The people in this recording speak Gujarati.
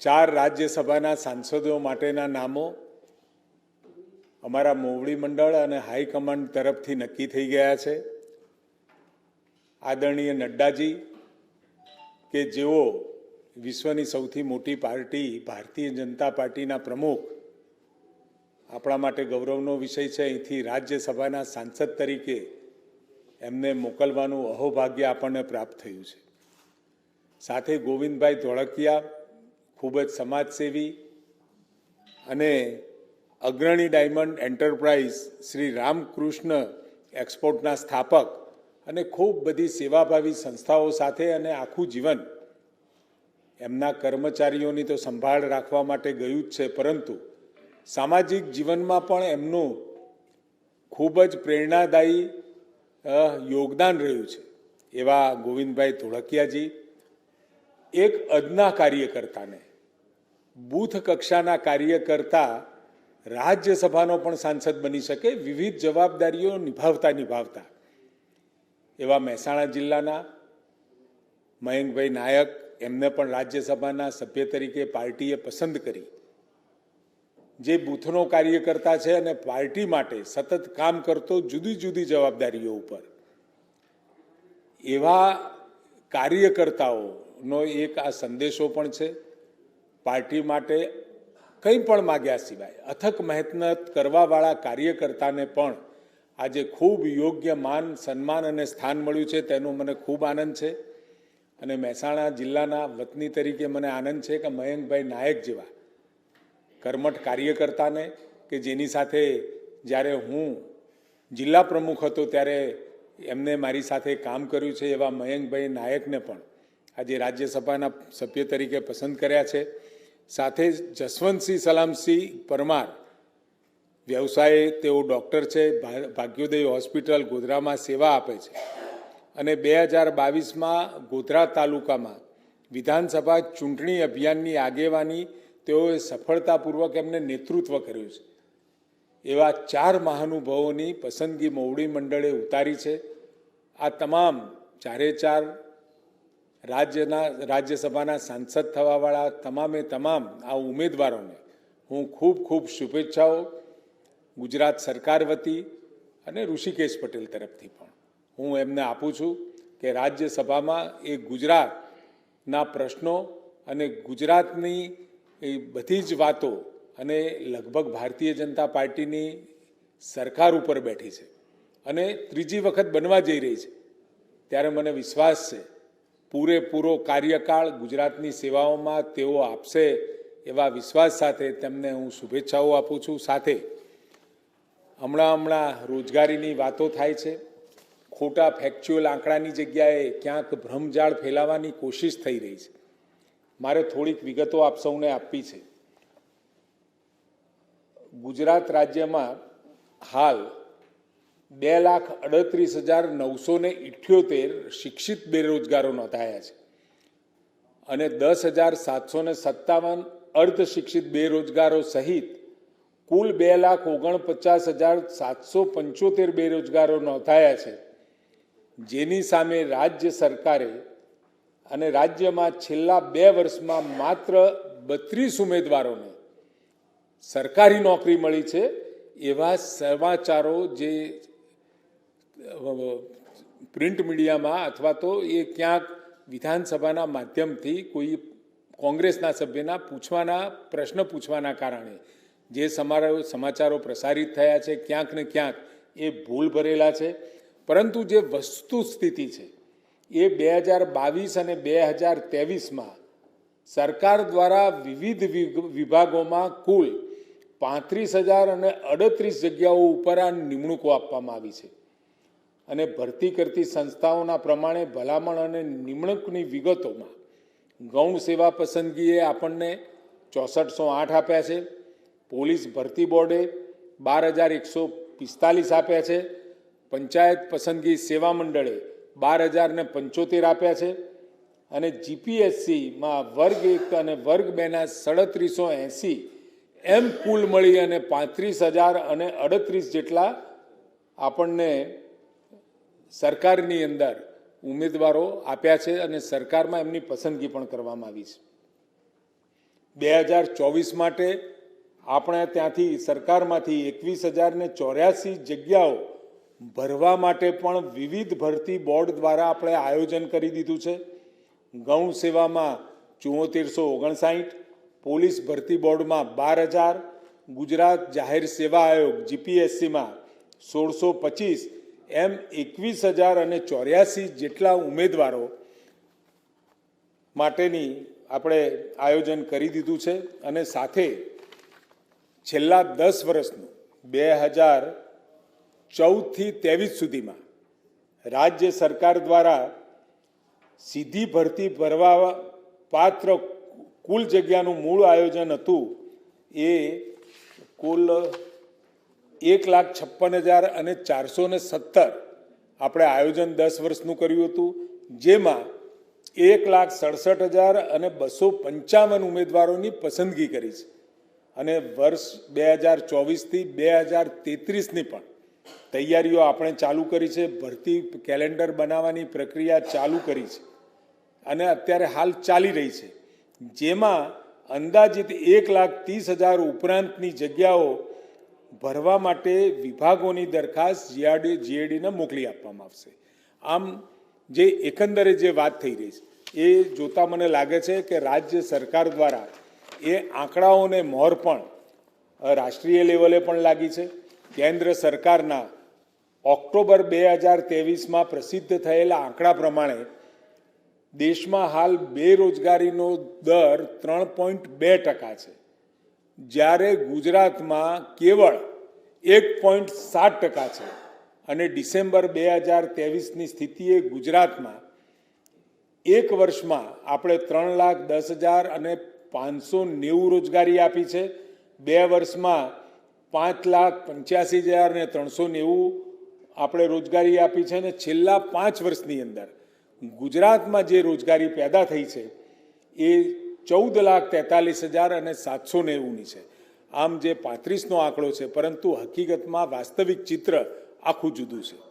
ચાર રાજ્યસભાના સાંસદો માટેના નામો અમારા મોવડી મંડળ અને હાઈકમાન્ડ તરફથી નક્કી થઈ ગયા છે. આદરણીય નડ્ડાજી, કે જેઓ વિશ્વની સૌથી મોટી પાર્ટી, ભારતીય જનતા પાર્ટીના પ્રમુખ, આપણા માટે ગૌરવનો વિષય છે. અહીંથી રાજ્યસભાના સાંસદ તરીકે એમને મોકલવાનું અહોભાગ્ય આપણને પ્રાપ્ત થયું છે. સાથે ગોવિંદભાઈ ધોળકિયા, ખૂબ જ સમાજસેવી અને અગ્રણી ડાયમંડ એન્ટરપ્રાઇઝ શ્રી રામકૃષ્ણ એક્સપોર્ટના સ્થાપક અને ખૂબ બધી સેવાભાવી સંસ્થાઓ સાથે અને આખું જીવન એમના કર્મચારીઓની તો સંભાળ રાખવા માટે ગયું જ છે, પરંતુ સામાજિક જીવનમાં પણ એમનું ખૂબ જ પ્રેરણાદાયી યોગદાન રહ્યું છે. એવા ગોવિંદભાઈ ધોળકિયાજી એક અદના કાર્યકર્તાને. બૂથ કક્ષાના કાર્યકર્તા રાજ્યસભાનો પણ સાંસદ બની શકે, વિવિધ જવાબદારીઓ નિભાવતા નિભાવતા. એવા મહેસાણા જિલ્લાના મયંકભાઈ નાયક એમને પણ રાજ્યસભાના સભ્ય તરીકે પાર્ટીએ પસંદ કરી. જે બૂથનો કાર્યકર્તા છે અને પાર્ટી માટે સતત કામ કરતો જુદી જુદી જવાબદારીઓ ઉપર. એવા કાર્યકર્તાઓનો એક આ સંદેશો પણ છે. પાર્ટી માટે કંઈ પણ માગ્યા સિવાય અથક મહેનત કરવાવાળા કાર્યકર્તાને પણ આજે ખૂબ યોગ્ય માન, સન્માન અને સ્થાન મળ્યું છે. તેનો મને ખૂબ આનંદ છે. અને મહેસાણા જિલ્લાના વતની તરીકે મને આનંદ છે કે મયંકભાઈ નાયક જેવા કર્મઠ કાર્યકર્તાને કે જેની સાથે જ્યારે હું જિલ્લા પ્રમુખ હતો ત્યારે એમને મારી સાથે કામ કર્યું છે એવા મયંકભાઈ નાયકને પણ આજે રાજ્યસભાના સભ્ય તરીકે પસંદ કર્યા છે. સાથે જ જસવંતસિંહ સલામસિંહ પરમાર વ્યવસાયે તેઓ ડૉક્ટર છે ભાગ્યોદય હોસ્પિટલ ગોધરામાં સેવા આપે છે. અને બે હજાર બાવીસમાં ગોધરા તાલુકામાં વિધાનસભા ચૂંટણી અભિયાનની આગેવાની તેઓએ સફળતાપૂર્વક એમને નેતૃત્વ કર્યું છે. એવા ચાર મહાનુભાવોની પસંદગી મોવડી મંડળે ઉતારી છે. આ તમામ ચારે ચાર રાજ્યના, રાજ્યસભાના સાંસદ થવાવાળા તમામે તમામ આ ઉમેદવારોને હું ખૂબ ખૂબ શુભેચ્છાઓ ગુજરાત સરકાર વતી અને ઋષિકેશ પટેલ તરફથી પણ. હું એમને આપું છું કે રાજ્યસભામાં એ ગુજરાતના પ્રશ્નો અને ગુજરાતની એ બધી જ વાતો અને લગભગ ભારતીય જનતા પાર્ટીની સરકાર ઉપર બેઠી છે અને ત્રીજી વખત બનવા જઈ રહી છે. ત્યારે મને વિશ્વાસ છે પૂરેપૂરો કાર્યકાળ ગુજરાતની સેવાઓમાં તેઓ આપશે એવા વિશ્વાસ સાથે તેમને હું શુભેચ્છાઓ આપું છું. સાથે હમણાં હમણાં રોજગારીની વાતો થાય છે. ખોટા ફેક્ચ્યુઅલ આંકડાની જગ્યાએ ક્યાંક ભ્રમજાળ ફેલાવાની કોશિશ થઈ રહી છે. મારે થોડીક વિગતો આપ સૌને આપવી છે. ગુજરાત રાજ્યમાં હાલ બે લાખ અડત્રીસ હજાર નવસો ને ઇઠ્યોતેર શિક્ષિત બેરોજગારો નોંધાયા છે. અને દસ હજાર સાતસો ને સત્તાવન અર્ધ શિક્ષિત બેરોજગારો સહિત કુલ બે લાખ ઓગણપચાસ હજાર સાતસો પંચોતેર બેરોજગારો નોંધાયા છે. જેની સામે રાજ્ય સરકારે અને રાજ્યમાં છેલ્લા બે વર્ષમાં માત્ર બત્રીસ ઉમેદવારોને સરકારી નોકરી મળી છે. એવા સમાચારો જે પ્રિન્ટ મીડિયામાં અથવા તો એ ક્યાંક વિધાનસભાના માધ્યમથી કોઈ કોંગ્રેસના સભ્યના પૂછવાના, પ્રશ્ન પૂછવાના કારણે જે સમારો, સમાચારો પ્રસારિત થયા છે, ક્યાંક ને ક્યાંક એ ભૂલ ભરેલા છે. પરંતુ જે વસ્તુ સ્થિતિ છે, એ બે હજાર બાવીસ અને બે હજાર ત્રેવીસમાં સરકાર દ્વારા વિવિધ વિભાગોમાં કુલ પાંત્રીસ હજાર અને અડત્રીસ જગ્યાઓ ઉપર આ નિમણૂકો આપવામાં આવી છે. અને ભરતી કરતી સંસ્થાઓના પ્રમાણે ભલામણ અને નિમણૂકની વિગતોમાં ગૌણ સેવા પસંદગીએ આપણને ચોસઠસો આઠ આપ્યા છે, પોલીસ ભરતી બોર્ડે બાર હજાર એકસો પિસ્તાલીસ આપ્યા છે, પંચાયત પસંદગી સેવા મંડળે બાર હજાર ને પંચોતેર આપ્યા છે અને જીપીએસસીમાં વર્ગ એક અને વર્ગ બેના સડત્રીસો એંસી એમ કુલ મળી અને પાંત્રીસ હજાર અને અડત્રીસ જેટલા આપણને સરકારની અંદર ઉમેદવારો આપ્યા છે અને સરકારમાં એમની પસંદગી પણ કરવામાં આવી છે. બે હજાર ચોવીસ માટે આપણે ત્યાંથી સરકારમાંથી એકવીસ હજાર ને ચોર્યાસી જગ્યાઓ ભરવા માટે પણ વિવિધ ભરતી બોર્ડ દ્વારા આપણે આયોજન કરી દીધું છે. ગૌણ સેવામાં ચુંવોતેરસો ઓગણસાઠ, પોલીસ ભરતી બોર્ડમાં બાર હજાર, ગુજરાત જાહેર સેવા આયોગ, જીપીએસસીમાં સોળસો પચીસ એમ એકવીસ હજાર અને ચોર્યાસી જેટલા ઉમેદવારો માટેની આપણે આયોજન કરી દીધું છે અને સાથે છેલ્લા દસ વર્ષનું બે હજાર ચૌદથી ત્રેવીસ સુધીમાં રાજ્ય સરકાર દ્વારા સીધી ભરતી ભરવા પાત્ર કુલ જગ્યાનું મૂળ આયોજન હતું એ કુલ એક લાખ છપ્પન હજાર અને ચારસો ને સત્તર આપણે આયોજન દસ વર્ષનું કર્યું હતું, જેમાં એક લાખ સડસઠ હજાર અને બસો પંચાવન ઉમેદવારોની પસંદગી કરી છે. અને વર્ષ બે હજાર ચોવીસથી બે હજાર તેત્રીસની પણ તૈયારીઓ આપણે ચાલુ કરી છે, ભરતી કેલેન્ડર બનાવવાની પ્રક્રિયા ચાલુ કરી છે અને અત્યારે હાલ ચાલી રહી છે. જેમાં અંદાજિત એક લાખ ત્રીસ હજાર ઉપરાંતની જગ્યાઓ ભરવા માટે વિભાગોની દરખાસ્ત જીઆરડી જીએડીને મોકલી આપવામાં આવશે. આમ જે એકંદરે જે વાત થઈ રહી છે, એ જોતાં મને લાગે છે કે રાજ્ય સરકાર દ્વારા એ આંકડાઓને મોહર પણ રાષ્ટ્રીય લેવલે પણ લાગી છે. કેન્દ્ર સરકારના ઓક્ટોબર બે હજાર ત્રેવીસમાં પ્રસિદ્ધ થયેલા આંકડા પ્રમાણે દેશમાં હાલ બેરોજગારીનો દર ત્રણ પોઈન્ટ બે ટકા છે. જ્યારે ગુજરાતમાં કેવળ એક પોઈન્ટ સાત ટકા છે અને ડિસેમ્બર બે હજાર ત્રેવીસની સ્થિતિએ ગુજરાતમાં એક વર્ષમાં આપણે ત્રણ લાખ દસ હજાર અને પાંચસો નેવું રોજગારી આપી છે. બે વર્ષમાં પાંચ લાખ પંચ્યાસી હજાર ને ત્રણસો નેવું આપણે રોજગારી આપી છે અને છેલ્લા પાંચ વર્ષની અંદર ગુજરાતમાં જે રોજગારી પેદા થઈ છે એ ચૌદ લાખ તેતાલીસ હજાર અને સાતસો નેવુંની છે. આમ જે પાંત્રીસનો આંકડો છે, પરંતુ હકીકતમાં વાસ્તવિક ચિત્ર આખું જુદું છે.